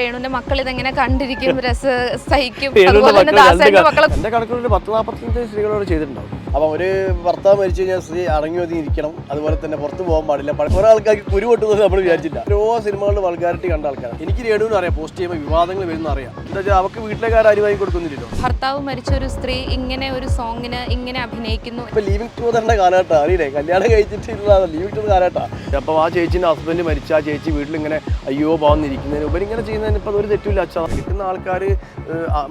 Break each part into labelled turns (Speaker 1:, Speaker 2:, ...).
Speaker 1: രേണുവിന്റെ മക്കൾ ഇതെങ്ങനെ കണ്ടിരിക്കും? രസ സഹിക്കും. അതുപോലെ തന്നെ ദാസന്റെ മക്കളെ
Speaker 2: എന്റെ കണക്കുകളിൽ പത്ത് നാൽപ്പത്തഞ്ച് സ്ത്രീകളോട് ചെയ്തിട്ടുണ്ടാവും. അപ്പം ഒരു ഭർത്താവ് മരിച്ചു കഴിഞ്ഞാൽ സ്ത്രീ അടങ്ങി ഒതുങ്ങി ഇരിക്കണം. അതുപോലെ തന്നെ പുറത്ത് പോകാൻ പാടില്ല. കുറേ ആൾക്കാർക്ക് കുരു പൊട്ടുന്നത് നമ്മൾ വിചാരിച്ചില്ല ഓരോ സിനിമകളിൽ വൾഗാരിറ്റി കണ്ട ആൾക്കാരാണ് എനിക്ക് രേണുവിന് അറിയാം പോസ്റ്റ് ചെയ്യുമ്പോൾ വിവാദങ്ങൾ വരുന്ന അറിയാം. എന്താ വെച്ചാൽ അവർക്ക് വീട്ടിലേക്കാർ അരിവായി കൊടുക്കുന്നില്ലല്ലോ.
Speaker 1: ഭർത്താവ് മരിച്ച ഒരു സ്ത്രീ ഇങ്ങനെ ഒരു സോങ്ങിന് ഇങ്ങനെ അഭിനയിക്കുന്നു.
Speaker 2: ഇപ്പൊ ലീവിംഗ് ടൂതറിന്റെ കാലഘട്ടം അറിയില്ലേ? കല്യാണം കഴിച്ചിട്ടില്ല ലീവിംഗ് ടൂർ കാലഘട്ടം. അപ്പം ആ ചേച്ചിന്റെ ഹസ്ബൻഡ് മരിച്ച ആ ചേച്ചി വീട്ടിലിങ്ങനെ അയ്യോ പോകുന്നിരിക്കുന്നതിന് ഉപരി ഇങ്ങനെ ചെയ്യുന്നതിന് ഇപ്പം ഒരു തെറ്റില്ല അച്ഛാ കിട്ടുന്ന ആൾക്കാർ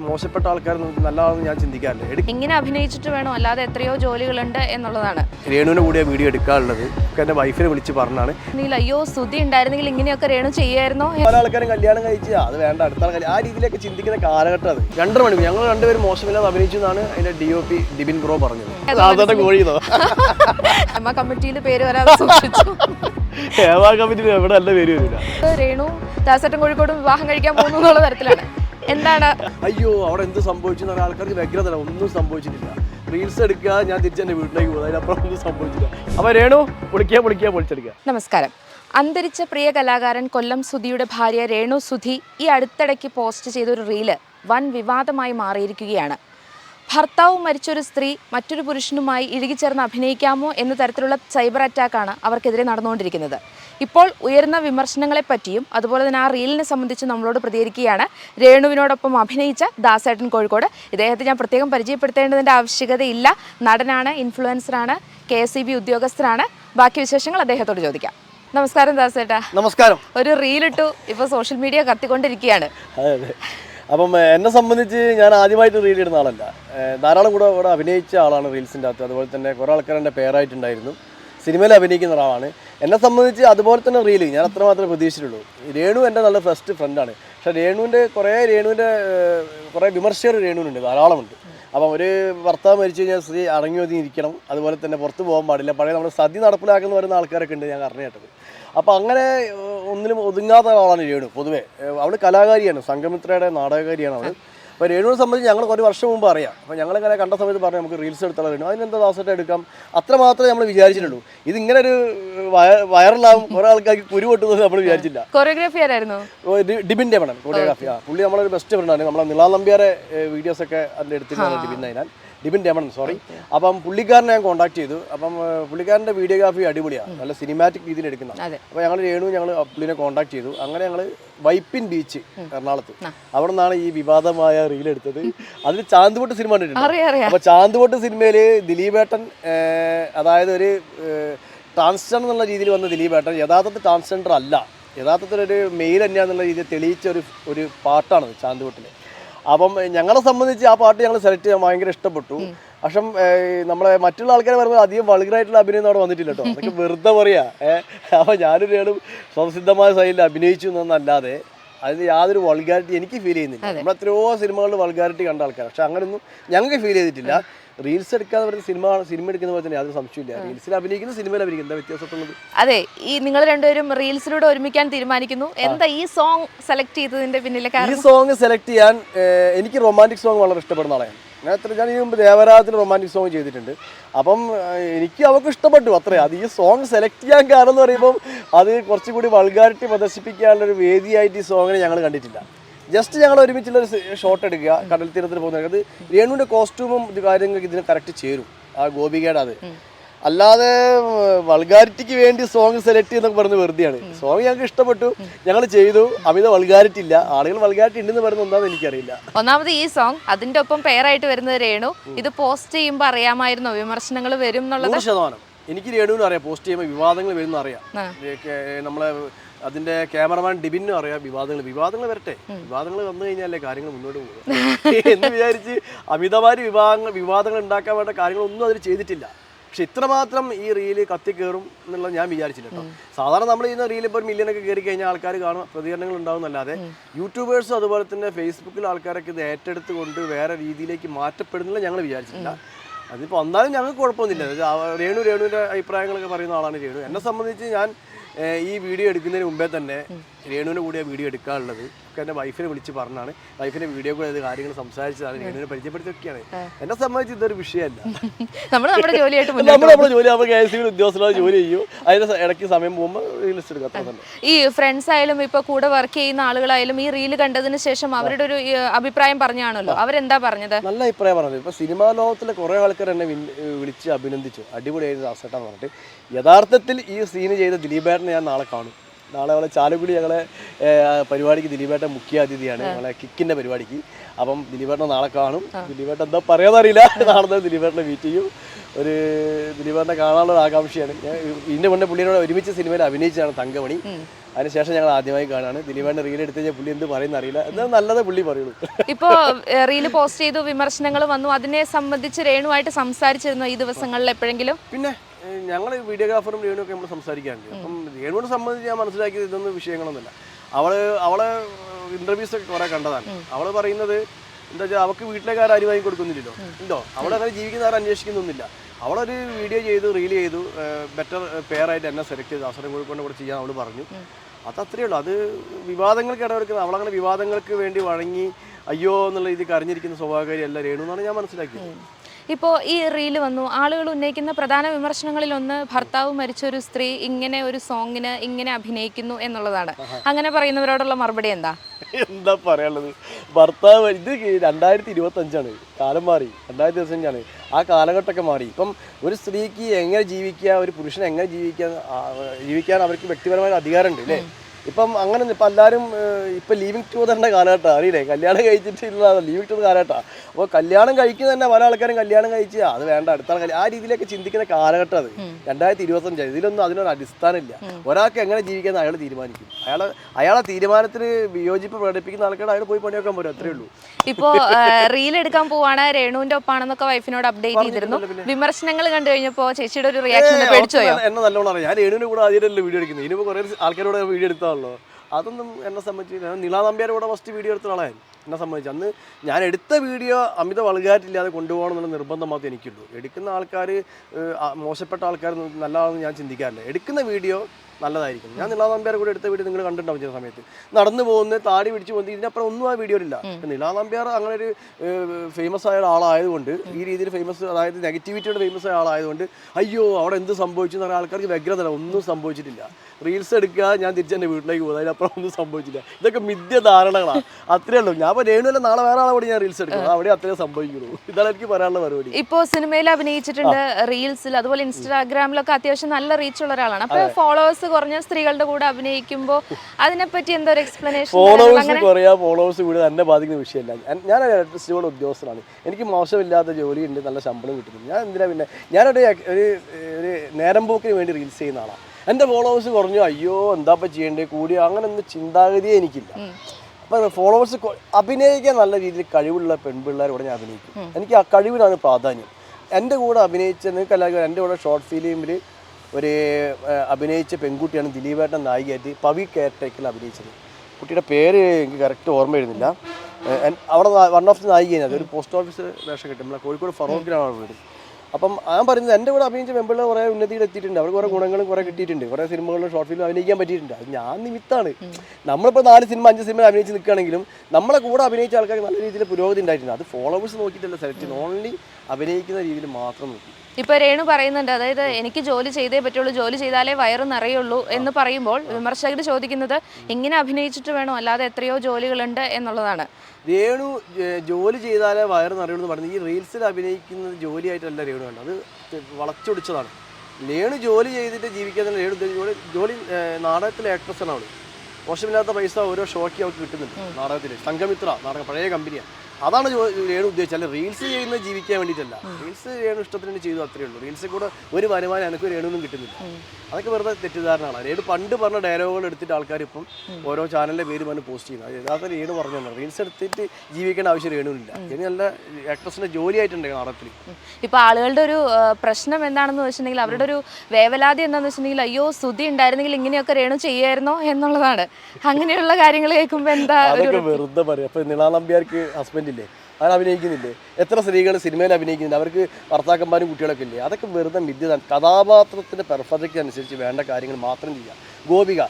Speaker 2: മോശപ്പെട്ട ആൾക്കാർ നല്ലതാണെന്ന് ഞാൻ ചിന്തിക്കാറില്ല. എങ്ങനെ
Speaker 1: ഇങ്ങനെ അഭിനയിച്ചിട്ട് വേണോ. അല്ലാതെ എത്രയോ ജോലികളുണ്ട് എന്നുള്ളതാണ്.
Speaker 2: രേണുവിനെ കൂടിയ വീഡിയോ എടുക്കാനുള്ളത് എന്റെ എന്റെ വൈഫിനെ വിളിച്ച് പറഞ്ഞാണ്.
Speaker 1: നീല അയ്യോ സ്തുതി ഉണ്ടായിരുന്നെങ്കിൽ ഇങ്ങനെയൊക്കെ രേണു ചെയ്യായിരുന്നോ?
Speaker 2: പല ആൾക്കാരും കല്യാണം കഴിച്ച് അത് വേണ്ട അടുത്ത ആൾ ആ രീതിയിലൊക്കെ ചിന്തിക്കുന്ന കാലഘട്ടം അത്. രണ്ടര മണി ഞങ്ങൾ രണ്ടുപേരും മോശമില്ലാതെ അഭിനയിച്ചു എന്നാണ് അതിന്റെ D O P Dibin bro പറഞ്ഞത്. സാധാരണ
Speaker 1: അമ്മ കമ്മിറ്റിയിൽ പേര് വരാതെ സൂക്ഷിച്ചു.
Speaker 2: കമ്മിറ്റിയിൽ എവിടെ നല്ല പേര് വരില്ല
Speaker 1: രേണു ദാസേട്ടൻ കോഴിക്കോട് വിവാഹം കഴിക്കാൻ പോകുന്നു എന്നുള്ള തരത്തിലാണ്. എന്താണ്?
Speaker 2: അയ്യോ അവിടെ എന്ത് സംഭവിച്ചു ആൾക്കാർക്ക് വ്യഗ്രത ഒന്നും സംഭവിച്ചിട്ടില്ല. റീൽസ് എടുക്കുക ഞാൻ തിരിച്ച് എന്റെ വീട്ടിലേക്ക് പോകുന്നത് അതിനപ്പുറം ഒന്നും സംഭവിച്ചില്ല. അപ്പൊ രേണു പൊളിക്കുക പൊളിക്കുക പൊളിച്ചെടുക്കുക.
Speaker 1: നമസ്കാരം. അന്തരിച്ച പ്രിയ കലാകാരൻ കൊല്ലം സുധിയുടെ ഭാര്യ രേണു സുധി ഈ അടുത്തിടയ്ക്ക് പോസ്റ്റ് ചെയ്ത ഒരു റീൽ വൻ വിവാദമായി മാറിയിരിക്കുകയാണ്. ഭർത്താവ് മരിച്ചൊരു സ്ത്രീ മറ്റൊരു പുരുഷനുമായി ഇഴുകിച്ചേർന്ന് അഭിനയിക്കാമോ എന്ന തരത്തിലുള്ള സൈബർ അറ്റാക്കാണ് അവർക്കെതിരെ നടന്നുകൊണ്ടിരിക്കുന്നത്. ഇപ്പോൾ ഉയർന്ന വിമർശനങ്ങളെപ്പറ്റിയും അതുപോലെ തന്നെ ആ റീലിനെ സംബന്ധിച്ച് നമ്മളോട് പ്രതികരിക്കുകയാണ്. രേണുവിനോടൊപ്പം അഭിനയിച്ച ദാസേട്ടൻ കോഴിക്കോട്. ഇദ്ദേഹത്തെ ഞാൻ പ്രത്യേകം പരിചയപ്പെടുത്തേണ്ടതിന്റെ ആവശ്യകതയില്ല. നടനാണ് ഇൻഫ്ലുവൻസറാണ് കെ എസ് ഉദ്യോഗസ്ഥരാണ് ബാക്കി വിശേഷങ്ങൾ അദ്ദേഹത്തോട് ചോദിക്കാം. നമസ്കാരം ദാസേട്ടാ.
Speaker 2: നമസ്കാരം.
Speaker 1: ഒരു റീൽ റീലിട്ടു ഇപ്പൊ സോഷ്യൽ മീഡിയ കത്തിക്കൊണ്ടിരിക്കുകയാണ്.
Speaker 2: അപ്പം എന്നെ സംബന്ധിച്ച് ഞാൻ ആദ്യമായിട്ട് റീൽ ഇടുന്ന ആളല്ല. ധാരാളം കൂടെ ഇവിടെ അഭിനയിച്ച ആളാണ് റീൽസിന്റെ അകത്ത്. അതുപോലെ തന്നെ കുറേ ആൾക്കാർ എന്റെ പേരായിട്ടുണ്ടായിരുന്നു. സിനിമയിൽ അഭിനയിക്കുന്ന ഒരാളാണ്. എന്നെ സംബന്ധിച്ച് അതുപോലെ തന്നെ റീൽ ഞാൻ അത്രമാത്രമേ പ്രതീക്ഷിച്ചിട്ടുള്ളൂ. രേണു എന്റെ നല്ല ഫസ്റ്റ് ഫ്രണ്ടാണ് പക്ഷേ രേണുവിന്റെ കുറേ രേണുവിന്റെ കുറേ വിമർശകർ രേണുവിനുണ്ട് ധാരാളമുണ്ട്. അപ്പം ഒരു ഭർത്താവ് മരിച്ചു കഴിഞ്ഞാൽ സ്ത്രീ അടങ്ങി ഒതുങ്ങി ഇരിക്കണം. അതുപോലെ തന്നെ പുറത്ത് പോകാൻ പാടില്ല. പഴയ നമ്മൾ സദ്യ നടപ്പിലാക്കുന്ന വരുന്ന ആൾക്കാരൊക്കെ ഉണ്ട് ഞാൻ അറിഞ്ഞു അപ്പോൾ അങ്ങനെ ഒന്നിലും ഒതുങ്ങാത്ത ആളാണ് രേണു പൊതുവേ. അവൾ കലാകാരിയാണ് സംഗമിത്രയുടെ നാടകകാരിയാണ് അവൾ. അപ്പോൾ രേണുവിനെ സംബന്ധിച്ച് ഞങ്ങൾ കുറേ വർഷം മുമ്പ് അറിയാം. അപ്പോൾ ഞങ്ങളിങ്ങനെ കണ്ട സമയത്ത് പറഞ്ഞു നമുക്ക് റീൽസ് എടുത്താൽ രേണു. അതിനെന്താ ദിവസമായിട്ട് എടുക്കാം? അത്ര മാത്രമേ നമ്മൾ വിചാരിച്ചിട്ടുള്ളൂ. ഇതിങ്ങനെ ഒരു വയ- വൈറലാവും കുറേ ആൾക്കാർക്ക് കുരു പൊട്ടുന്നത് നമ്മൾ വിചാരിച്ചില്ല.
Speaker 1: കൊറിയോഗ്രാഫി ആരായിരുന്നു?
Speaker 2: ഡിബിന്റെ പണം കൊറിയോഗ്രാഫി. ആ പുള്ളി നമ്മളൊരു ബെസ്റ്റ് ഫ്രണ്ടാണ് നമ്മളെ നിളാ നമ്പ്യാരെ വീഡിയോസൊക്കെ അതിന്റെ എടുത്തിരുന്നതാണ് ഡിബിൻ നൈനാൻ. ഡിബിൻ രമൺ സോറി അപ്പം പുള്ളിക്കാരനെ ഞാൻ കോൺടാക്ട് ചെയ്തു. അപ്പം പുള്ളിക്കാരന്റെ പുള്ളിക്കാരന്റെ വീഡിയോഗ്രാഫി അടിപൊളിയാണ്. നല്ല സിനിമാറ്റിക് രീതിയിൽ എടുക്കുന്ന. അപ്പോൾ ഞങ്ങൾ രേണു ഞങ്ങൾ പുള്ളിനെ കോൺടാക്ട് ചെയ്തു. അങ്ങനെ ഞങ്ങൾ വൈപ്പിൻ ബീച്ച് എറണാകുളത്ത്. അവിടെ നിന്നാണ് ഈ വിവാദമായ റീൽ എടുത്തത്. അതിൽ ചാന്തുപൊട്ട് സിനിമ കണ്ടിട്ടുണ്ട്? അപ്പോൾ ചാന്തുപൊട്ട് സിനിമയിൽ ദിലീപേട്ടൻ അതായത് ഒരു ട്രാൻസ്ജെൻഡർ എന്നുള്ള രീതിയിൽ വന്ന ദിലീപേട്ടൻ യഥാർത്ഥത്തിൽ ട്രാൻസ്ജെൻഡർ അല്ല. യഥാർത്ഥത്തിൽ ഒരു മെയിൽ തന്നെയാണെന്നുള്ള രീതിയിൽ തെളിയിച്ച ഒരു ഒരു പാട്ടാണ് ചാന്തുപൊട്ടിൽ അപ്പം ഞങ്ങളെ സംബന്ധിച്ച് ആ പാട്ട് ഞങ്ങൾ സെലക്ട് ചെയ്യാൻ ഭയങ്കര ഇഷ്ടപ്പെട്ടു. പക്ഷെ നമ്മളെ മറ്റുള്ള ആൾക്കാരെ പറയുമ്പോൾ അധികം വൾഗറായിട്ടുള്ള അഭിനയം അവിടെ വന്നിട്ടില്ല കേട്ടോ. അതൊക്കെ വെറുതെ പറയാ. ഏഹ് അപ്പൊ ഞാനൊരു രേണു സ്വതസിദ്ധമായ ശൈലിയിൽ അഭിനയിച്ചു എന്നല്ലാതെ അതിന് യാതൊരു വൾഗാരിറ്റി എനിക്ക് ഫീൽ ചെയ്യുന്നില്ല. നമ്മൾ എത്രയോ സിനിമകളിൽ വൾഗാരിറ്റി കണ്ട ആൾക്കാർ പക്ഷെ അങ്ങനെയൊന്നും ഞങ്ങൾക്ക് ഫീൽ ചെയ്തിട്ടില്ല. റീൽസ് എടുക്കാതെ പറയുന്ന സിനിമ സിനിമ എടുക്കുന്ന പോലെ തന്നെ യാതൊരു സംശയമില്ല റീൽസിൽ അഭിനയിക്കുന്ന സിനിമയിൽ അഭിനയിക്കുന്ന വ്യത്യാസത്തുള്ളത്
Speaker 1: അതെ ഈ നിങ്ങൾ രണ്ടുപേരും റീൽസിലൂടെ ഒരുമിക്കാൻ തീരുമാനിക്കുന്നു. എന്താ ഈ സോങ് സെലക്ട് ചെയ്തതിന്റെ പിന്നിലെ
Speaker 2: ഈ സോങ് സെലക്ട് ചെയ്യാൻ എനിക്ക് റൊമാന്റിക് സോങ് വളരെ ഇഷ്ടപ്പെടുന്ന ആളാണ് ഞാൻ. എത്ര ഞാൻ ഈ മുമ്പ് ദേവരാജത്തിന് റൊമാന്റിക് സോങ് ചെയ്തിട്ടുണ്ട്. അപ്പം എനിക്ക് അവർക്ക് ഇഷ്ടപ്പെട്ടു അത്രേ. അത് ഈ സോങ് സെലക്ട് ചെയ്യാൻ കാരണം എന്ന് പറയുമ്പോൾ അത് കുറച്ചുകൂടി വൾഗാരിറ്റി പ്രദർശിപ്പിക്കാനുള്ള ഒരു വേദിയായിട്ട് ഈ സോങ്ങിനെ ഞങ്ങൾ കണ്ടിട്ടില്ല. ജസ്റ്റ് ഞങ്ങൾ ഒരുമിച്ചുള്ള ഒരു ഷോട്ട് എടുക്കുക കടൽ തീരത്തിന് പോകുന്നത്. അത് രേണുവിന്റെ കോസ്റ്റ്യൂമും ഇത് കാര്യങ്ങൾക്ക് ഇതിന് കറക്റ്റ് ചേരും. ആ ഗോപികയുടെ അത്. അല്ലാതെ വൾഗാരിറ്റിക്ക് വേണ്ടി സോങ് സെലക്ട് ചെയ്യുന്നൊക്കെ പറഞ്ഞ് വെറുതെയാണ്. സോങ് ഞങ്ങൾക്ക് ഇഷ്ടപ്പെട്ടു. ഞങ്ങൾ ചെയ്തു. അമിത വൾഗാരിറ്റി ഇല്ല. ആളുകൾ വൾഗാരിറ്റി ഉണ്ടെന്ന് പറയുന്ന ഒന്നാമത് എനിക്കറിയില്ല.
Speaker 1: ഒന്നാമത് ഈ സോങ് അതിന്റെ ഒപ്പം പേരായിട്ട് വരുന്നത് രേണു. ഇത് പോസ്റ്റ് ചെയ്യുമ്പോൾ അറിയാമായിരുന്നോ? വിമർശനങ്ങൾ വരും എന്നുള്ളത്
Speaker 2: ശതമാനം. എനിക്ക് രേണുവിനും അറിയാം. പോസ്റ്റ് ചെയ്യുമ്പോൾ വിവാദങ്ങൾ വരുന്ന അറിയാം. നമ്മളെ അതിന്റെ ക്യാമറമാൻ ഡിബിനും അറിയാം വിവാദങ്ങൾ. വിവാദങ്ങൾ വരട്ടെ. വിവാദങ്ങൾ വന്നു കഴിഞ്ഞാലേ കാര്യങ്ങൾ മുന്നോട്ട് പോകും എന്ന് വിചാരിച്ച് അമിതമായ വിവാദങ്ങൾ വിവാദങ്ങൾ ഉണ്ടാക്കാൻ വേണ്ട കാര്യങ്ങളൊന്നും അതിൽ ചെയ്തിട്ടില്ല. പക്ഷെ ഇത്രമാത്രം ഈ റീൽ കത്തിക്കേറും എന്നുള്ളത് ഞാൻ വിചാരിച്ചില്ല കേട്ടോ. സാധാരണ നമ്മൾ ചെയ്യുന്ന റീൽ ഇപ്പോൾ ഒരു മില്യനൊക്കെ കയറി കഴിഞ്ഞാൽ ആൾക്കാർ കാണും പ്രതികരണങ്ങൾ ഉണ്ടാവുന്നല്ലാതെ യൂട്യൂബേഴ്സ് അതുപോലെ തന്നെ ഫേസ്ബുക്കിൽ ആൾക്കാരൊക്കെ ഇത് ഏറ്റെടുത്ത് കൊണ്ട് വേറെ രീതിയിലേക്ക് മാറ്റപ്പെടുന്നില്ല ഞങ്ങൾ വിചാരിച്ചില്ല അതിപ്പോൾ വന്നാലും ഞങ്ങൾക്ക് കുഴപ്പമൊന്നുമില്ല. രേണു രേണുവിന്റെ അഭിപ്രായങ്ങളൊക്കെ പറയുന്ന ആളാണ് രേണു. എന്നെ സംബന്ധിച്ച് ഞാൻ ഈ വീഡിയോ എടുക്കുന്നതിന് മുമ്പേ തന്നെ രേണുവിനെ കൂടെ വീഡിയോ എടുക്കാനുള്ളത്. ഒക്കെ എന്റെ വൈഫിനെ വിളിച്ച് പറഞ്ഞാണ്. വൈഫിന്റെ വീഡിയോ കൂടെ അത് കാര്യങ്ങൾ സംസാരിച്ചതാണ്. രേണുവിനെ പരിചയപ്പെടുത്തിയൊക്കെയാണ്. എന്നെ സംബന്ധിച്ച് ഇതൊരു വിഷയമല്ല.
Speaker 1: നമ്മൾ നമ്മുടെ ജോലിയായിട്ട്
Speaker 2: നമ്മൾ നമ്മുടെ ജോലി കെ എസ് ഉദ്യോഗസ്ഥരായ ജോലി ചെയ്യും. അതിന് ഇടയ്ക്ക് സമയം പോകുമ്പോൾ റീൽസ് എടുക്കും.
Speaker 1: ഈ ഫ്രണ്ട്സ് ആയാലും ഇപ്പൊ കൂടെ വർക്ക് ചെയ്യുന്ന ആളുകളായാലും ഈ റീൽ കണ്ടതിന് ശേഷം അവരുടെ ഒരു അഭിപ്രായം പറഞ്ഞാണല്ലോ. അവരെന്താ പറഞ്ഞത്?
Speaker 2: നല്ല അഭിപ്രായം പറഞ്ഞത്. ഇപ്പൊ സിനിമാ ലോകത്തിലെ കുറെ ആൾക്കാർ എന്നെ വിളിച്ച് അഭിനന്ദിച്ചു. അടിപൊളിയായിരുന്നു ദാസേട്ടാന്ന് പറഞ്ഞിട്ട്. യഥാർത്ഥത്തിൽ ഈ സീന് ചെയ്ത ദിലീപേട്ടനെ ഞാൻ നാളെ കാണും. നാളെ അവളെ ചാലുപിടി ഞങ്ങളെ പരിപാടിക്ക് ദിലീപേട്ടൻ മുഖ്യ അതിഥിയാണ്. ഞങ്ങളെ കിക്കിന്റെ പരിപാടിക്ക്. അപ്പം ദിലീപേട്ടനെ നാളെ കാണും. ദിലീപേട്ടൻ എന്താ പറയാന്നറിയില്ല നാളെ ദിലീപേട്ടനെ മീറ്റ് ചെയ്യും. ഒരു ദിലീപേട്ടനെ കാണാനുള്ള ആകാംക്ഷയാണ്. ഞാൻ ഇതിന്റെ മുന്നേ പുള്ളിയോട് ഒരുമിച്ച് സിനിമയിൽ അഭിനയിച്ചതാണ് തങ്കമണി. അതിനുശേഷം ഞങ്ങൾ ആദ്യമായി കാണാണ്. ദിലീപേട്ടൻ റീൽ എടുത്ത് കഴിഞ്ഞാൽ പുള്ളി എന്ത് പറയുന്ന അറിയില്ല. എന്നാൽ നല്ലതേ പുള്ളി പറയുള്ളൂ.
Speaker 1: ഇപ്പോ റീൽ പോസ്റ്റ് ചെയ്തു വിമർശനങ്ങൾ വന്നു. അതിനെ സംബന്ധിച്ച് രേണുവായിട്ട് സംസാരിച്ചിരുന്നു ഈ ദിവസങ്ങളിൽ എപ്പോഴെങ്കിലും?
Speaker 2: പിന്നെ ഞങ്ങൾ വീഡിയോഗ്രാഫറും ഒക്കെ നമ്മൾ സംസാരിക്കാറുണ്ട്. അപ്പം രേണുവിനെ സംബന്ധിച്ച് ഞാൻ മനസ്സിലാക്കിയത് ഇതൊന്നും വിഷയങ്ങളൊന്നുമില്ല. അവൾ അവളെ ഇന്റർവ്യൂസ് ഒക്കെ കുറെ കണ്ടതാണ്. അവൾ പറയുന്നത് എന്താ വെച്ചാൽ അവൾക്ക് വീട്ടിലേക്കാരും അരി വാങ്ങി കൊടുക്കുന്നില്ലല്ലോ. ഉണ്ടോ? അവളങ്ങനെ ജീവിക്കുന്ന ആരും അന്വേഷിക്കുന്നൊന്നുമില്ല. അവളൊരു വീഡിയോ ചെയ്തു റീൽ ചെയ്തു ബെറ്റർ പെയറായിട്ട് എന്നെ സെലക്ട് ചെയ്തു. അവസരം കൊടുക്കൊണ്ട് കൂടെ ചെയ്യാൻ അവൾ പറഞ്ഞു. അത് അത്രയേ ഉള്ളൂ. അത് വിവാദങ്ങൾക്ക് ഇടവെടുക്കുന്നത് അവളങ്ങനെ വിവാദങ്ങൾക്ക് വേണ്ടി വഴങ്ങി അയ്യോ എന്നുള്ള രീതിക്ക് അറിഞ്ഞിരിക്കുന്ന സ്വഭാവകാരിയല്ല രേണു എന്നാണ് ഞാൻ മനസ്സിലാക്കിയത്.
Speaker 1: ഇപ്പോൾ ഈ റീൽ വന്നു. ആളുകൾ ഉന്നയിക്കുന്ന പ്രധാന വിമർശനങ്ങളിൽ ഒന്ന് ഭർത്താവ് മരിച്ച ഒരു സ്ത്രീ ഇങ്ങനെ ഒരു സോങ്ങിന് ഇങ്ങനെ അഭിനയിക്കുന്നു എന്നുള്ളതാണ്. അങ്ങനെ പറയുന്നവരോടുള്ള മറുപടി എന്താ?
Speaker 2: എന്താ പറയാനുള്ളത്? ഭർത്താവ് ഇത് രണ്ടായിരത്തി ഇരുപത്തി അഞ്ചാണ് കാലം മാറി. രണ്ടായിരത്തി ഇരുപത്തഞ്ചാണ്. ആ കാലഘട്ടമൊക്കെ മാറി. ഇപ്പം ഒരു സ്ത്രീക്ക് എങ്ങനെ ജീവിക്കുക ഒരു പുരുഷൻ എങ്ങനെ ജീവിക്കാൻ ജീവിക്കാൻ അവർക്ക് വ്യക്തിപരമായ അധികാരമുണ്ട് അല്ലേ? ഇപ്പം അങ്ങനെ ഇപ്പം എല്ലാവരും ഇപ്പം ലീവിങ് ടുഗദറിന്റെ കാലഘട്ടം അറിയില്ലേ? കല്യാണം കഴിച്ചിട്ടില്ല ലീവിങ് ടുഗദർ കാലഘട്ടം അപ്പോൾ കല്യാണം കഴിക്കുന്ന തന്നെ പല ആൾക്കാരും കല്യാണം കഴിച്ച് അത് വേണ്ട അടുത്ത ആൾ കല്യാണം ആ രീതിയിലേക്ക് ചിന്തിക്കുന്ന കാലഘട്ടം അത്. രണ്ടായിരത്തി ഇരുപത്തഞ്ച് ഇതിലൊന്നും അതിനൊരു അടിസ്ഥാനമില്ല ഒരാൾക്ക് എങ്ങനെ ജീവിക്കാൻ അയാൾ തീരുമാനിക്കും. അയാൾ അയാളെ തീരുമാനത്തിന് വിയോജിപ്പ് പ്രകടിപ്പിക്കുന്ന ആൾക്കാർ അയാൾ പോയി പണിയൊക്കാൻ പോരും അത്രേ ഉള്ളൂ.
Speaker 1: ഇപ്പോൾ റീൽ എടുക്കാൻ പോവാണ് രേണുവിന്റെ ഒപ്പാണെന്നൊക്കെ വൈഫിനോട് അപ്ഡേറ്റ് ചെയ്തിരുന്നു. വിമർശനങ്ങൾ കണ്ടു കഴിഞ്ഞപ്പോൾ ചേച്ചിയുടെ ഒരു റിയാക്ഷൻ പേടിച്ചു
Speaker 2: എന്നെ നല്ലോണം അറിയാം. ഞാൻ രേണുവിന്റെ കൂടെ ആദ്യമായിട്ടല്ലേ വീഡിയോ എടുക്കുന്നത്. ഇനിയിപ്പോൾ കുറേ ആൾക്കാരോട് വീഡിയോ എടുത്താണല്ലോ അതൊന്നും എന്നെ സംബന്ധിച്ച് നിളാ നിലാ കൂടെ ഫസ്റ്റ് വീഡിയോ എടുത്ത ആളാണ് എന്നെ സംബന്ധിച്ച് അന്ന് ഞാൻ എടുത്ത വീഡിയോ അമിത വളുകാറ്റില്ലാതെ കൊണ്ടുപോകണം എന്നുള്ള നിർബന്ധം മാത്രമേ എനിക്കുള്ളൂ. എടുക്കുന്ന ആൾക്കാർ മോശപ്പെട്ട ആൾക്കാർ നല്ല ആളെന്ന് ഞാൻ ചിന്തിക്കാറില്ല. എടുക്കുന്ന വീഡിയോ നല്ലതായിരിക്കും. ഞാൻ നിലാ നമ്പ്യാരെ കൂടെ എടുത്ത വീഡിയോ നിങ്ങൾ കണ്ടിട്ടുണ്ടാവും ചില സമയത്ത്. നടന്നു പോകുന്ന താടി പിടിച്ചു പോകുന്നത് ഇതിനപ്പുറം ഒന്നും ആ വീഡിയോയിലില്ല ഇല്ല. നമ്പ്യാർ അങ്ങനെ ഒരു ഫേമസ് ആയ ആളായതുകൊണ്ട് ഈ രീതിയിൽ ഫേമസ് അതായത് നെഗറ്റിവിറ്റിയുടെ ഫേമസ് ആയ ആളായതുകൊണ്ട് അയ്യോ അവിടെ എന്ത് സംഭവിച്ചു എന്ന് പറഞ്ഞാൽ ആൾക്കാർക്ക് വ്യഗ്രതല്ല ഒന്നും സംഭവിച്ചിട്ടില്ല. റീൽസ് എടുക്കുക ഞാൻ തിരിച്ച് എന്റെ വീട്ടിലേക്ക് പോകും. അതിനപ്പുറം ഒന്നും സംഭവിച്ചില്ല. ഇതൊക്കെ മിഥ്യ ധാരണകളാണ് അത്രേ ഉള്ളൂ. ഞാൻ ഇപ്പോൾ രേണുവല്ല നാളെ വേറെ ആളെ കൂടി ഞാൻ റീൽസ് എടുക്കും. അവിടെ അത്രേ സംഭവിക്കുള്ളൂ. ഇതാണ് എനിക്ക് പറയാനുള്ള പരിപാടി.
Speaker 1: ഇപ്പോ സിനിമയിൽ അഭിനയിച്ചിട്ടുണ്ട് റീൽസിൽ അതുപോലെ ഇൻസ്റ്റാഗ്രാമിലൊക്കെ അത്യാവശ്യം നല്ല റീച്ച് ഉള്ള ഒരാളാണ്. അപ്പോൾ ഫോളോവേഴ്സ് കുറഞ്ഞ സ്ത്രീകളുടെ കൂടെ അഭിനയിക്കുമ്പോൾ അതിനെപ്പറ്റി എന്തോ ഒരു എക്സ്പ്ലനേഷൻ
Speaker 2: ഫോളോവേഴ്സ് കുറയാ ഫോളോവേഴ്സ് കൂടി തന്നെ ബാധിക്കുന്ന വിഷയമല്ല ഞാൻ- ഇലക്ട്രിസിറ്റിയുടെ ഉദ്യോഗസ്ഥനാണ്. എനിക്ക് മോശമില്ലാത്ത ജോലിയുണ്ട് നല്ല ശമ്പളം കിട്ടുന്നു. ഞാൻ എന്തിനാ പിന്നെ ഞാനൊരു ഒരു ഒരു നേരം പോക്കിന് വേണ്ടി റീൽസ് ചെയ്യുന്ന ആളാണ് എന്റെ ഫോളോവേഴ്സ് കുറഞ്ഞു അയ്യോ എന്താ ഇപ്പം ചെയ്യേണ്ടേ കൂടി അങ്ങനെ ഒന്നും ചിന്താഗതിയേ എനിക്കില്ല. അപ്പം ഫോളോവേഴ്സ് അഭിനയിക്കാൻ നല്ല രീതിയിൽ കഴിവുള്ള പെൺപിള്ളേരോട് ഞാൻ അഭിനയിക്കും. എനിക്ക് ആ കഴിവിനാണ് പ്രാധാന്യം. എന്റെ കൂടെ അഭിനയിച്ച നിങ്ങൾക്ക് എല്ലാവർക്കും എന്റെ കൂടെ ഷോർട്ട് ഫിലിമിൽ ഒരു അഭിനയിച്ച പെൺകുട്ടിയാണ് ദിലീപേട്ടൻ നായികയായിട്ട് പവി കെയർടേക്കിൽ അഭിനയിച്ചത്. കുട്ടിയുടെ പേര് എനിക്ക് കറക്റ്റ് ഓർമ്മ വരുന്നില്ല അവിടെ വൺ ഓഫ് ദി നായികയാണ് അത്. ഒരു പോസ്റ്റ് ഓഫീസ് വേഷം കിട്ടും. നമ്മളെ കോഴിക്കോട് ഫറോക്കിലാണ് വീട്. അപ്പം ഞാൻ പറയുന്നത് എന്റെ കൂടെ അഭിനയിച്ച മെമ്പിള കുറേ ഉന്നതിയിൽ എത്തിയിട്ടുണ്ട്. അവർക്ക് കുറേ ഗുണങ്ങളും കുറേ കിട്ടിയിട്ടുണ്ട്. കുറേ സിനിമകളിലും ഷോർട്ട് ഫിലിം അഭിനയിക്കാൻ പറ്റിയിട്ടുണ്ട്. അത് ഞാൻ നിമിത്താണ് നമ്മളിപ്പോൾ നാല് സിനിമ അഞ്ച് സിനിമ അഭിനയിച്ച് നിൽക്കുകയാണെങ്കിലും നമ്മളെ കൂടെ അഭിനയിച്ച ആൾക്കാർക്ക് നല്ല രീതിയിൽ പുരോഗതി ഉണ്ടായിട്ടുണ്ട്. അത് ഫോളോവേഴ്സ് നോക്കിയിട്ടല്ല സെലക്ട് ചെയ്യുന്നത്. ഓൺലി അഭിനയിക്കുന്ന രീതിയിൽ മാത്രം നോക്കി.
Speaker 1: ഇപ്പൊ രേണു പറയുന്നുണ്ട് അതായത് എനിക്ക് ജോലി ചെയ്തേ പറ്റുള്ളൂ ജോലി ചെയ്താലേ വയറ് നിറയുള്ളൂ എന്ന് പറയുമ്പോൾ വിമർശകർ ചോദിക്കുന്നത് ഇങ്ങനെ അഭിനയിച്ചിട്ട് വേണോ? അല്ലാതെ എത്രയോ ജോലികളുണ്ട് എന്നുള്ളതാണ്.
Speaker 2: രേണു ജോലി ചെയ്താലേ വയറ് നിറയുള്ളൂ എന്ന് പറയുന്നത് ഈ റീൽസിൽ അഭിനയിക്കുന്നത് ജോലിയായിട്ടല്ല രേണു വേണ്ട അത് വളച്ചൊടിച്ചതാണ്. രേണു ജോലി ചെയ്തിട്ട് ജീവിക്കാൻ രേണു ജോലി ജോലി നാടകത്തിലെ ആക്ട്രസ് ആണ് അവൾ. മോശമില്ലാത്ത പൈസ ഓരോ ഷോക്കി അവൾക്ക് കിട്ടുന്നുണ്ട് നാടകത്തിൽ സംഘമിത്ര നാടക പഴയ കമ്പനിയാണ് അതാണ് ചെയ്യാൻ രേണു ഉദ്ദേശിച്ചത്. അല്ല റീൽസ് ചെയ്യുന്നത് ജീവിക്കാൻ വേണ്ടിയിട്ടല്ല. റീൽസ് രേണു ഇഷ്ടത്തിന് ചെയ്തു അത്രേ ഉള്ളൂ. റീൽസ് കൂടെ ഒരു വരുമാനം എനിക്ക് രേണുന്നും കിട്ടുന്നില്ല. അതൊക്കെ വെറുതെ തെറ്റിദ്ധാരണയാണ് രേണു പണ്ട് പറഞ്ഞ ഡയലോഗുകൾ എടുത്തിട്ട് ആൾക്കാർ ഇപ്പം ഓരോ ചാനലിന്റെ പേര് പറഞ്ഞ് പോസ്റ്റ് ചെയ്യുന്നത്. യഥാർത്ഥ രേണു പറഞ്ഞു റീൽസ് എടുത്തിട്ട് ജീവിക്കേണ്ട ആവശ്യം രേണുവിനില്ല ഇനി നല്ല ആക്ട്രസിന്റെ ജോലി ആയിട്ടുണ്ട് നാടകത്തിൽ
Speaker 1: ഇപ്പൊ ആളുകളുടെ ഒരു പ്രശ്നം എന്താണെന്ന് വെച്ചിട്ടുണ്ടെങ്കിൽ അവരുടെ ഒരു വേവലാതി എന്താണെന്ന് വെച്ചിട്ടുണ്ടെങ്കിൽ അയ്യോ സ്തുതി ഉണ്ടായിരുന്നെങ്കിൽ ഇങ്ങനെയൊക്കെ രേണു ചെയ്യായിരുന്നോ? എന്നുള്ളതാണ്. അങ്ങനെയുള്ള കാര്യങ്ങൾ കേൾക്കുമ്പോൾ എന്താ
Speaker 2: വെറുതെ പറയാം. അപ്പൊ നിളാ നമ്പ്യാർക്ക് ഹസ്ബൻഡ് ഇല്ലേ അവർ അഭിനയിക്കുന്നില്ലേ? എത്ര സ്ത്രീകൾ സിനിമയിൽ അഭിനയിക്കുന്നില്ല? അവർക്ക് ഭർത്താക്കന്മാരും കുട്ടികളൊക്കെ ഇല്ലേ? അതൊക്കെ വെറുതെ മിഥ്യതാണ് കഥാപാത്രത്തിന്റെ പെർഫെക്റ്റ് അനുസരിച്ച് വേണ്ട കാര്യങ്ങൾ മാത്രം ചെയ്യാം ഗോപിക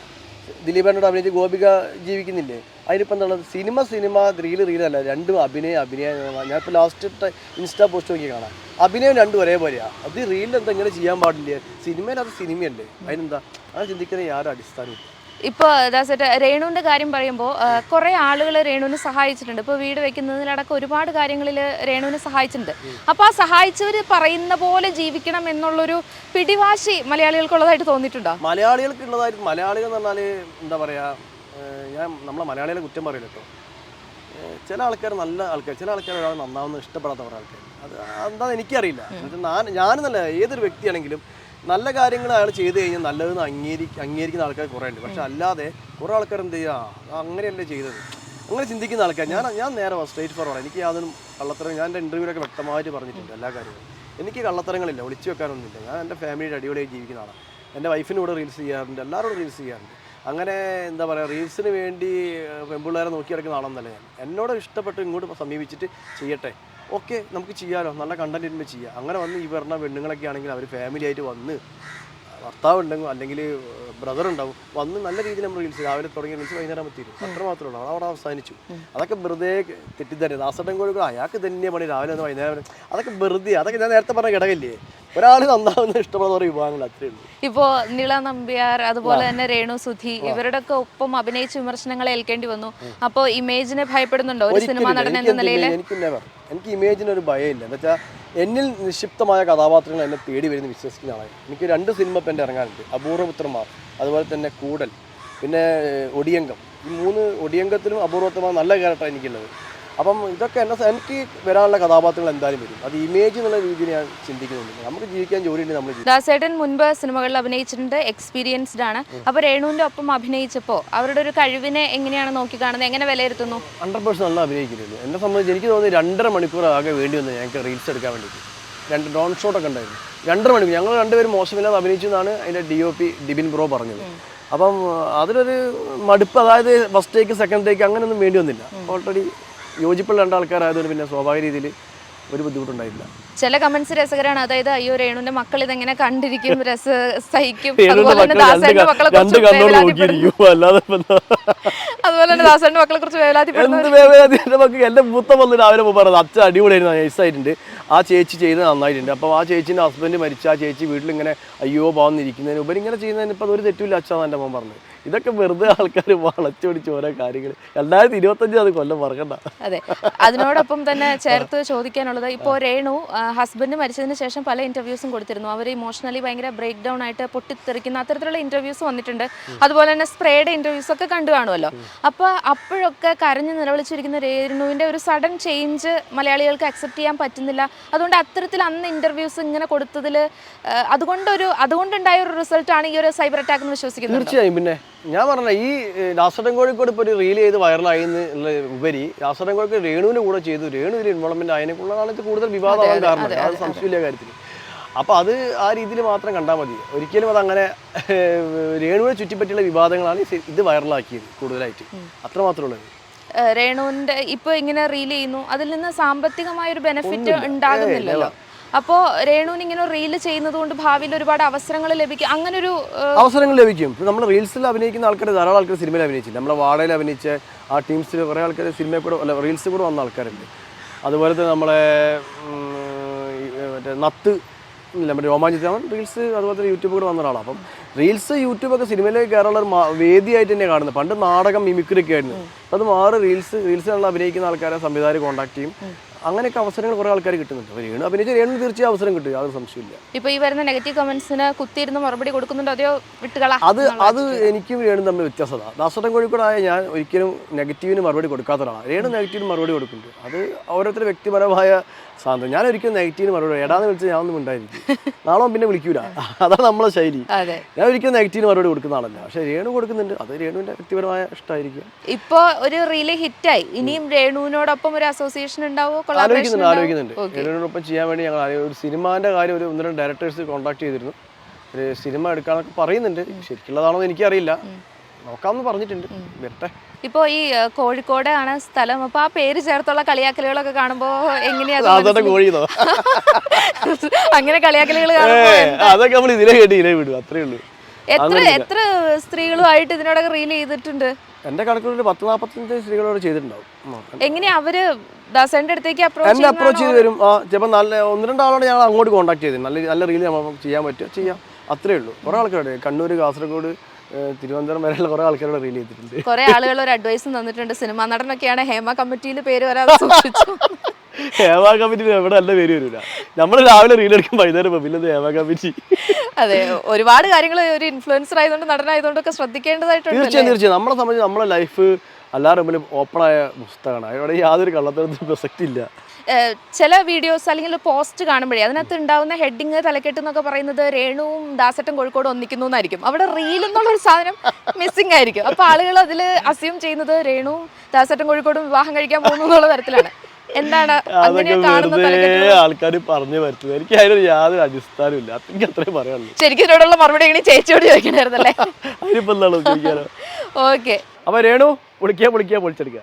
Speaker 2: ദിലീപനോട് അഭിനയിച്ച് ഗോപിക ജീവിക്കുന്നില്ലേ? അതിനിപ്പോൾ എന്താണ്? സിനിമ സിനിമ റീൽ റീലല്ല രണ്ടും അഭിനയം അഭിനയം ഞാനിപ്പോൾ ലാസ്റ്റ് ഇൻസ്റ്റാ പോസ്റ്റ് നോക്കി കാണാം. അഭിനയം രണ്ടും ഒരേപോലെയാണ് അത് റീലിൽ എന്താ ഇങ്ങനെ ചെയ്യാൻ പാടില്ല? സിനിമയിൽ അത് സിനിമയല്ലേ. അതിനെന്താ? അത് ചിന്തിക്കുന്ന യാതൊരു അടിസ്ഥാനമില്ല
Speaker 1: ഇപ്പോൾ ദാസേട്ട് രേണുവിന്റെ കാര്യം പറയുമ്പോൾ കുറേ ആളുകൾ രേണുവിനെ സഹായിച്ചിട്ടുണ്ട്. ഇപ്പോൾ വീട് വെക്കുന്നതിലടക്കം ഒരുപാട് കാര്യങ്ങളിൽ രേണുവിനെ സഹായിച്ചിട്ടുണ്ട്. അപ്പോൾ ആ സഹായിച്ചവർ പറയുന്ന പോലെ ജീവിക്കണം എന്നുള്ളൊരു പിടിവാശി മലയാളികൾക്കുള്ളതായിട്ട് തോന്നിയിട്ടുണ്ടോ?
Speaker 2: മലയാളികൾക്ക് ഉള്ളതായിട്ട് മലയാളികൾ എന്ന് പറഞ്ഞാൽ എന്താ പറയുക ഞാൻ നമ്മളെ മലയാളികളെ കുറ്റം പറയില്ല കേട്ടോ. ചില ആൾക്കാർ നല്ല ആൾക്കാർ ചില ആൾക്കാർ ഒരാൾ നന്നാവുന്ന ഇഷ്ടപ്പെടാത്ത കുറേ ആൾക്കാർ അത് എന്താണെന്ന് എനിക്കറിയില്ല. ഞാൻ ഞാനെന്നല്ല ഏതൊരു വ്യക്തിയാണെങ്കിലും നല്ല കാര്യങ്ങൾ അയാൾ ചെയ്തു കഴിഞ്ഞാൽ നല്ലതെന്ന് അംഗീകരി അംഗീകരിക്കുന്ന ആൾക്കാർ കുറേ ഉണ്ട്. പക്ഷെ അല്ലാതെ കുറേ ആൾക്കാർ എന്ത് ചെയ്യുക അങ്ങനെയല്ലേ ചെയ്തത്. അങ്ങനെ ചിന്തിക്കുന്ന ആൾക്കാർ. ഞാൻ ഞാൻ നേരെ സ്ട്രേറ്റ് ഫോർവേഡ് എനിക്ക് യാതൊരു കള്ളത്തരം ഞാൻ എന്റെ ഇന്റർവ്യൂലൊക്കെ വ്യക്തമായിട്ട് പറഞ്ഞിട്ടുണ്ട് എല്ലാ കാര്യങ്ങളും എനിക്ക് കള്ളത്തരങ്ങളില്ല. ഒളിച്ചു വെക്കാനൊന്നുമില്ല. ഞാൻ എന്റെ ഫാമിലിയുടെ അടിപൊളിയായി ജീവിക്കുന്ന ആളാണ്. എന്റെ വൈഫിന് കൂടെ റീൽസ് ചെയ്യാറുണ്ട്. എല്ലാവരോടും റീൽസ് ചെയ്യാറുണ്ട്. അങ്ങനെ എന്താ പറയുക റീൽസിന് വേണ്ടി പെൺപിള്ളേരെ നോക്കി നടക്കുന്ന ആളെന്നല്ല ഞാൻ. എന്നോട് ഇഷ്ടപ്പെട്ട് ഇങ്ങോട്ട് സമീപിച്ചിട്ട് ചെയ്യട്ടെ. ഓക്കെ നമുക്ക് ചെയ്യാലോ നല്ല കണ്ടന്റ് ഇരുമ്പോൾ ചെയ്യാം. അങ്ങനെ വന്ന് ഈ പറഞ്ഞ പെണ്ണുങ്ങളൊക്കെ ആണെങ്കിൽ അവർ ഫാമിലി ആയിട്ട് വന്ന് ഭർത്താവ് ഉണ്ടെങ്കിൽ അല്ലെങ്കിൽ ബ്രദർ ഉണ്ടാവും വന്ന് നല്ല രീതിയിൽ നമ്മൾ റീൽസ് രാവിലെ തുടങ്ങിയ റീൽസ് വൈകുന്നേരം എത്തിയിരുന്നു അത്ര മാത്രമേ ഉള്ളൂ. അവിടെ അവസാനിച്ചു. അതൊക്കെ വെറുതെ തെറ്റിദ്ധരി ദാസട്ടൻ കോഴികൾ അയാൾക്ക് തന്നെ പണി രാവിലെ വന്ന് വൈകുന്നേരം. അതൊക്കെ വെറുതെ അതൊക്കെ ഞാൻ നേരത്തെ പറഞ്ഞ ഘടകമില്ലേ? ഒരാൾ നന്നാവുന്ന ഇഷ്ടപ്പെടുന്ന ഒരു വിഭാഗങ്ങൾ അത്രേ ഉള്ളൂ.
Speaker 1: ഇപ്പോ നിള നമ്പ്യാർ അതുപോലെ തന്നെ രേണു സുധി ഇവരുടെ ഒക്കെ ഒപ്പം അഭിനയിച്ച വിമർശനങ്ങൾ ഏൽക്കേണ്ടി വന്നു. അപ്പോൾ ഇമേജിനെ ഭയപ്പെടുന്നുണ്ടോ? ഒരു സിനിമ നടൻ എന്ന നിലയിൽ
Speaker 2: എനിക്ക് നെവർ എനിക്ക് ഇമേജിന് ഒരു ഭയമില്ല. എന്ന് വെച്ചാൽ എന്നിൽ നിക്ഷിപ്തമായ കഥാപാത്രങ്ങൾ എന്നെ തേടി വരുന്ന വിശ്വസിക്കുന്ന ആളാണ്. എനിക്ക് രണ്ട് സിനിമ ഇപ്പം എന്റെ ഇറങ്ങാനുണ്ട്. അപൂർവപുത്രന്മാർ അതുപോലെ തന്നെ കൂടൽ പിന്നെ ഒടിയങ്കം. ഈ മൂന്ന് ഒടിയങ്കത്തിലും അപൂർവത്തമാർ നല്ല ക്യാരക്ടറാണ് എനിക്കുള്ളത്. അപ്പം ഇതൊക്കെ എന്നെ എനിക്ക് വരാനുള്ള കഥാപാത്രങ്ങൾ എന്തായാലും വരും. അത് ഇമേജ് എന്നുള്ള രീതിയിൽ ഞാൻ ചിന്തിക്കുന്നുണ്ട്. നമുക്ക് ജീവിക്കാൻ ജോലിയുണ്ട് നമ്മൾ
Speaker 1: ദാസേട്ടൻ മുൻപ് സിനിമകളിൽ അഭിനയിച്ചിട്ടുണ്ട് എക്സ്പീരിയൻസ്ഡ് ആണ്. അപ്പോൾ രേണുവിന്റെ ഒപ്പം അഭിനയിച്ചപ്പോൾ അവരുടെ ഒരു കഴിവിനെ എങ്ങനെയാണ് നോക്കി കാണുന്നത് എങ്ങനെ വിലയിരുത്തുന്നു?
Speaker 2: ഹൺഡ്രഡ് പേഴ്സന്റ് നല്ല അഭിനയിക്കുന്നുണ്ട് എന്നെ സംബന്ധിച്ച് എനിക്ക് തോന്നുന്നു രണ്ടര മണിക്കൂർ ആകെ വേണ്ടി വന്നു ഞങ്ങൾക്ക് റീൽസ് എടുക്കാൻ വേണ്ടിയിട്ട്. രണ്ട് ഡോൺ ഷോട്ടൊക്കെ ഉണ്ടായിരുന്നു. രണ്ടര മണിക്കൂർ. ഞങ്ങൾ രണ്ടുപേരും മോശമില്ലാതെ അഭിനയിച്ചു എന്നാണ് അതിന്റെ D O P Dibin bro പറഞ്ഞത്. അപ്പം അതിലൊരു മടുപ്പ് അതായത് ഫസ്റ്റ് ടേക്ക് സെക്കൻഡ് ടേക്ക് അങ്ങനെയൊന്നും വേണ്ടി വന്നില്ല. ഓൾറെഡി യോജിപ്പുള്ള രണ്ടാൾക്കാരായതുകൊണ്ട് പിന്നെ സ്വാഭാവിക രീതിയിൽ ഒരു ബുദ്ധിമുട്ടുണ്ടായില്ല
Speaker 1: ചില കമന്റ്സ് രസകരമാണ് അതായത് അയ്യോ രേണുവിന്റെ മക്കൾ ഇതെങ്ങനെ കണ്ടിരിക്കും? രസ സഹിക്കും. അതുപോലെ തന്നെ
Speaker 2: ദാസന്റെ
Speaker 1: മക്കളെ കുറിച്ച് അതുപോലെ തന്നെ ദാസേട്ടന്റെ മക്കളെ കുറിച്ച് വേവലാതിപ്പെടുന്നു
Speaker 2: മൂത്ത പറഞ്ഞത് അച്ഛൻ അടിപൊളിയായിരുന്നു നൈസായിട്ടുണ്ട്. ആ ചേച്ചി ചെയ്ത് നന്നായിട്ടുണ്ട്. അപ്പോൾ ആ ചേച്ചിന്റെ ഹസ്ബൻഡ് മരിച്ച ആ ചേച്ചി വീട്ടിലിങ്ങനെ അയ്യോ പോകുന്നിരിക്കുന്നതിന് ഉപരി ഇങ്ങനെ ചെയ്യുന്നതിന് ഇപ്പം അതൊരു തെറ്റില്ല അച്ഛാന്ന് എന്റെ മോൻ പറഞ്ഞത്. ഇതൊക്കെ വെറുതെ ആൾക്കാർ വളച്ചൊടിച്ച് ഓരോ കാര്യങ്ങൾ രണ്ടായിരത്തി ഇരുപത്തഞ്ച് അത് കൊല്ലം മറക്കണ്ട.
Speaker 1: അതെ. അതിനോടൊപ്പം തന്നെ ചേർത്ത് ചോദിക്കാനുള്ളത് ഇപ്പോൾ രേണു ഹസ്ബൻഡ് മരിച്ചതിന് ശേഷം പല ഇന്റർവ്യൂസും കൊടുത്തിരുന്നു. അവർ ഇമോഷണലി ഭയങ്കര ബ്രേക്ക് ഡൗൺ ആയിട്ട് പൊട്ടിത്തെറിക്കുന്ന അത്തരത്തിലുള്ള ഇന്റർവ്യൂസ് വന്നിട്ടുണ്ട്. അതുപോലെ തന്നെ സ്പ്രേഡ് ഇന്റർവ്യൂസ് ഒക്കെ കണ്ടു കാണുമല്ലോ. അപ്പോൾ അപ്പോഴൊക്കെ കരഞ്ഞ് നിലവിളിച്ചിരിക്കുന്ന രേണുവിന്റെ ഒരു സഡൻ ചേഞ്ച് മലയാളികൾക്ക് അക്സെപ്റ്റ് ചെയ്യാൻ പറ്റുന്നില്ല. അതുകൊണ്ട് അത്തരത്തിൽ അന്ന് ഇന്റർവ്യൂസ് ഇങ്ങനെ കൊടുത്തതിൽ അതുകൊണ്ടൊരു അതുകൊണ്ടുണ്ടായ ഒരു റിസൾട്ടാണ് ഈ ഒരു സൈബർ അറ്റാക്ക് എന്ന് വിശ്വസിക്കുന്നത്
Speaker 2: തീർച്ചയായും. പിന്നെ ഞാൻ പറഞ്ഞ ഈ രാസടൻ കോഴിക്കോട് ഇപ്പോൾ ഒരു റീൽ ചെയ്ത് വൈറലായി എന്നുള്ള ഉപരി രാസടൻ കോഴിക്കോട് രേണുവിന് കൂടെ ചെയ്തു. രേണു ഇൻവോൾവ്മെന്റ് ഇൻവോൾവ്മെന്റ് ആയതിനെക്കുള്ളതാണ് ഇത് കൂടുതൽ വിവാദമാകാൻ കാരണം. അത് സംശയമില്ല കാര്യത്തിൽ അപ്പോൾ അത് ആ രീതിയിൽ മാത്രം കണ്ടാൽ മതി. ഒരിക്കലും അത് അങ്ങനെ രേണുവിനെ ചുറ്റിപ്പറ്റിയുള്ള വിവാദങ്ങളാണ് ഇത് വൈറലാക്കിയത് കൂടുതലായിട്ട്. അത്ര മാത്രമേ ഉള്ളൂ.
Speaker 1: ഏഹ് രേണുവിന്റെ ഇപ്പൊ ഇങ്ങനെ റീൽ ചെയ്യുന്നു. അതിൽ നിന്ന് സാമ്പത്തികമായ ഒരു ബെനിഫിറ്റ് ഉണ്ടാകുന്നില്ലല്ലോ. അപ്പോ രേണുവിന് ഇങ്ങനെ റീൽ ചെയ്യുന്നത് കൊണ്ട് ഭാവിയിൽ ഒരുപാട് അവസരങ്ങൾ ലഭിക്കും. അങ്ങനെ ഒരു
Speaker 2: അവസരങ്ങൾ ലഭിക്കും. നമ്മൾ റീൽസിൽ അഭിനയിക്കുന്ന ആൾക്കാർ ധാരാളം ആൾക്കാർ സിനിമയിൽ അഭിനയിച്ചില്ല. നമ്മളെ വാടയിൽ അഭിനയിച്ച ആ ടീംസിൽ കുറേ ആൾക്കാർ സിനിമയിൽ കൂടെ അല്ല റീൽസിൽ കൂടെ വന്ന ആൾക്കാരുണ്ട്. അതുപോലെ തന്നെ നമ്മളെ മറ്റേ നത്ത് ഇല്ല മറ്റേ റീൽസ് അതുപോലെ തന്നെ യൂട്യൂബ് കൂടെ വന്ന ഒരാളാണ്. അപ്പം റീൽസ് യൂട്യൂബ് ഒക്കെ സിനിമയിലേക്ക് കയറാനുള്ള ഒരു വേദിയായിട്ട് തന്നെ കാണുന്നത്. പണ്ട് നാടകം മിമിക്രിയൊക്കെ ആയിരുന്നു. അത് മാറി റീൽസ് റീൽസിലുള്ള അഭിനയിക്കുന്ന ആൾക്കാരെ സംവിധായകർ കോൺടാക്ട് ചെയ്യും. അങ്ങനെയൊക്കെ അവസരങ്ങൾ കുറേ ആൾക്കാർ കിട്ടുന്നുണ്ട്. അപ്പോൾ രേണു അഭിനയിച്ച രേണു തീർച്ചയായും അവസരം കിട്ടും. യാതൊരു സംശയമില്ല
Speaker 1: ഇപ്പൊ ഈ വരുന്ന നെഗറ്റീവ് കമന്റ്സിന് കുത്തിയിരുന്ന് മറുപടി കൊടുക്കുന്നുണ്ടോ? അതോ വിട്ടുകളാ?
Speaker 2: അത് അത് എനിക്കും രേണു തമ്മിൽ വ്യത്യാസത. ദാസോട്ടം കോഴിക്കോടായ ഞാൻ ഒരിക്കലും നെഗറ്റീവിന് മറുപടി കൊടുക്കാത്ത ഒരാളാണ് രേണു നെഗറ്റീവിന് മറുപടി കൊടുക്കുന്നുണ്ട്. അത് ഓരോരുത്തരുടെ വ്യക്തിപരമായ സാധനം. ഞാൻ ഒരിക്കലും നെഗറ്റീവിന് മറുപടി എടാന്ന് വിളിച്ച് ഞാൻ ഒന്നും ഉണ്ടായിരിക്കും നാളെ പിന്നെ വിളിക്കൂല. അതാണ് നമ്മളെ ശൈലി. ഞാൻ ഒരിക്കലും നെഗറ്റീവിന് മറുപടി കൊടുക്കുന്ന ആളല്ല. പക്ഷെ രേണു കൊടുക്കുന്നുണ്ട്. അത് രേണുവിന്റെ വ്യക്തിപരമായ ഇഷ്ടമായിരിക്കും.
Speaker 1: ഇപ്പൊ ഒരു റീൽ ഹിറ്റായി. ഇനിയും രേണുവിനോടൊപ്പം ഒരു അസോസിയേഷൻ ഉണ്ടാവോ? കൊളാബറേഷൻ
Speaker 2: ആലോചിക്കുന്നുണ്ട് ആലോചിക്കുന്നുണ്ട്. രേണുവിനൊപ്പം ചെയ്യാൻ വേണ്ടി ഞങ്ങൾ ഒരു സിനിമാന്റെ കാര്യം ഒരു ഒന്ന് രണ്ട് ഡയറക്ടേഴ്സ് കോൺടാക്ട് ചെയ്തിരുന്നു. ഒരു സിനിമ എടുക്കാനൊക്കെ പറയുന്നുണ്ട്. ശരിക്കുള്ളതാണോ എന്ന് എനിക്കറിയില്ല. നോക്കാമെന്ന് പറഞ്ഞിട്ടുണ്ട്. വരട്ടെ.
Speaker 1: ഇപ്പൊ ഈ കോഴിക്കോട് ആണ് സ്ഥലം. അപ്പൊ ആ പേര് ചേർത്തുള്ള കളിയാക്കലുകളൊക്കെ കാണുമ്പോ എങ്ങനെയാ അത്
Speaker 2: സാധാരണ
Speaker 1: അങ്ങനെ കളിയാക്കലുകൾ
Speaker 2: അതൊക്കെ നമ്മൾ ഇതിലെ കേട്ട് ഇതിലെ വിടും. അത്രേ ഉള്ളൂ.
Speaker 1: എത്ര എത്ര സ്ത്രീകളുമായിട്ട് ഇതിനോടൊക്കെ റീൽ ചെയ്തിട്ടുണ്ട്?
Speaker 2: എന്റെ കണക്കിൽ ഒരു പത്ത് നാൽപ്പത്തഞ്ച് സ്ത്രീകളോട് ചെയ്തിട്ടുണ്ടാവും. എങ്ങനെ
Speaker 1: എങ്ങനെയാ അവർ ദാസന്റെ അടുത്തേക്ക് അപ്രോച്ച്
Speaker 2: എന്നെ അപ്രോച്ച് ചെയ്ത് തരും. ആ ചിലപ്പോൾ നല്ല ഒന്ന് രണ്ടാളോട് ഞങ്ങൾ അങ്ങോട്ട് കോൺടാക്ട് ചെയ്തു നല്ല നല്ല റീൽ നമുക്ക് ചെയ്യാൻ പറ്റുമോ ചെയ്യാം. അത്രേ ഉള്ളൂ. കുറേ ആൾക്കാരുടെ കണ്ണൂർ കാസർഗോഡ് തിരുവനന്തപുരം വരെയുള്ള കുറെ ആൾക്കാരോട് റീൽ ചെയ്തിട്ടുണ്ട്.
Speaker 1: കുറെ ആളുകൾ ഒരു അഡ്വൈസും തന്നിട്ടുണ്ട്. സിനിമാ നടനൊക്കെയാണ് ഹേമ കമ്മിറ്റിയിൽ പേര് വരാതെ സൂക്ഷിച്ചു.
Speaker 2: ഹേമ കമ്മിറ്റി എവിടെ നല്ല പേര് വരില്ല നമ്മൾ രാവിലെ റീൽ എടുക്കും വൈകുന്നേരം പിന്നെ കമ്മിറ്റി
Speaker 1: അതെ ഒരുപാട് കാര്യങ്ങൾ ഒരു ഇൻഫ്ലുവൻസർ ആയതുകൊണ്ട് നടനായതുകൊണ്ടൊക്കെ ശ്രദ്ധിക്കേണ്ടതായിട്ടുണ്ട്
Speaker 2: തീർച്ചയായും തീർച്ചയായും. നമ്മളെ സംബന്ധിച്ച് നമ്മളെ ലൈഫ് എല്ലാവരും മുമ്പിലും ഓപ്പണായ പുസ്തകമാണ്. അവിടെ യാതൊരു കള്ളത്തരത്തിനും പ്രസക്തി ഇല്ല.
Speaker 1: ചില വീഡിയോസ് അല്ലെങ്കിൽ പോസ്റ്റ് കാണുമ്പോഴേ അതിനകത്ത് ഉണ്ടാവുന്ന ഹെഡിങ് തലക്കെട്ട് എന്നൊക്കെ പറയുന്നത് രേണുവും ദാസട്ടും കോഴിക്കോട് ഒന്നിക്കുന്നു എന്നായിരിക്കും അവിടെ റീൽ എന്നുള്ള ഒരു സാധനം മിസ്സിംഗ് ആയിരിക്കും. അപ്പൊ ആളുകൾ അതിൽ അസ്യൂം ചെയ്യുന്നത് രേണുവും ദാസട്ടും കോഴിക്കോടും വിവാഹം കഴിക്കാൻ പോകുന്നു എന്നുള്ള തരത്തിലാണ്. എന്താണ്?
Speaker 2: അതൊക്കെ വെറുതെ ആൾക്കാർ പറഞ്ഞു വരുത്തുന്നത് എനിക്ക് അതിനൊരു യാതൊരു അടിസ്ഥാനവും ഇല്ല എനിക്ക് അത്രേ പറയാനുള്ളൂ.
Speaker 1: ശരിക്കും ഇതിനോടുള്ള മറുപടി ഇങ്ങനെ ചേച്ചിയോട് ചോദിക്കണായിരുന്നല്ലേ
Speaker 2: അതിനിപ്പോ എന്താണോ ചോദിക്കാനോ
Speaker 1: ഓക്കെ.
Speaker 2: അപ്പൊ രേണു പൊളിക്കുക പൊളിക്കുക പൊളിച്ചെടുക്കുക